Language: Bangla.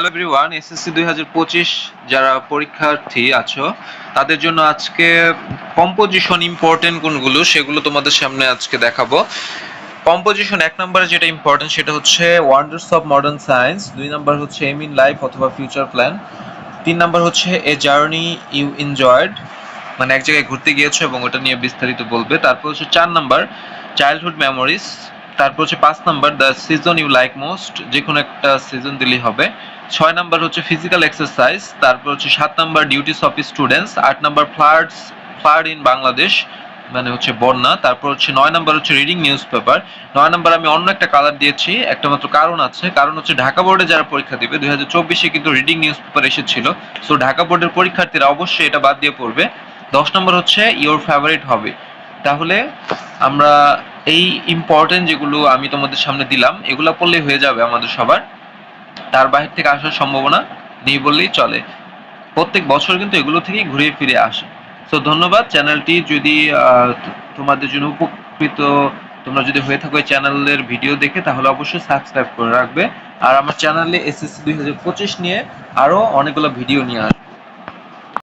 হ্যালো এভরিওয়ান এসএসসি দুই হাজার পঁচিশ যারা পরীক্ষার্থী আছো, তাদের জন্য আজকে কম্পোজিশন ইম্পর্টেন্ট কোনগুলো সেগুলো তোমাদের সামনে আজকে দেখাবো। কম্পোজিশন এক নম্বরে যেটা ইম্পর্টেন্ট সেটা হচ্ছে ওয়ান্ডার্স অফ মডার্ন সায়েন্স দুই নম্বর হচ্ছে এম ইন লাইফ অথবা ফিউচার প্ল্যান তিন নম্বর হচ্ছে এ জার্নি ইউ এনজয়েড মানে এক জায়গায় ঘুরতে গিয়েছো এবং ওটা নিয়ে বিস্তারিত বলবে। তারপর হচ্ছে চার নাম্বার চাইল্ডহুড মেমোরিজ তারপর হচ্ছে পাঁচ number the season you like most যে কোনো একটা সিজন দিলেই হবে। ছয় নাম্বার হচ্ছে ফিজিক্যাল এক্সারসাইজ তারপর হচ্ছে সাত নাম্বার ডিউটিস অফ স্টুডেন্টস আট number floods flood in Bangladesh মানে হচ্ছে বন্যা, তারপর হচ্ছে নয় নাম্বার হচ্ছে রিডিং নিউজ পেপার নয় নাম্বার আমি অন্য একটা কালার দিয়েছি, একটা মাত্র কারণ আছে, কারণ হচ্ছে ঢাকা বোর্ডে যারা পরীক্ষা দিবে, দুই হাজার চব্বিশে কিন্তু রিডিং নিউজ পেপার এসেছিল সো ঢাকা বোর্ডের পরীক্ষার্থীরা অবশ্যই এটা বাদ দিয়ে পড়বে। দশ নম্বর হচ্ছে ইওর ফেভারিট হবে তাহলে আমরা এই ইম্পর্টেন্ট যেগুলো আমি তোমাদের সামনে দিলাম, এগুলো পড়লেই হয়ে যাবে আমাদের সবার। তার বাহির থেকে আসার সম্ভাবনা নেই বললেই চলে। প্রত্যেক বছর কিন্তু এগুলো থেকেই ঘুরে ফিরে আসে। তো ধন্যবাদ চ্যানেলটি যদি তোমাদের জন্য উপকৃত, তোমরা যদি হয়ে থাকো চ্যানেলের ভিডিও দেখে, তাহলে অবশ্যই সাবস্ক্রাইব করে রাখবে। আর আমার চ্যানেলে এসএসসি দুই হাজার পঁচিশ নিয়ে আরও অনেকগুলো ভিডিও নিয়ে আসবে।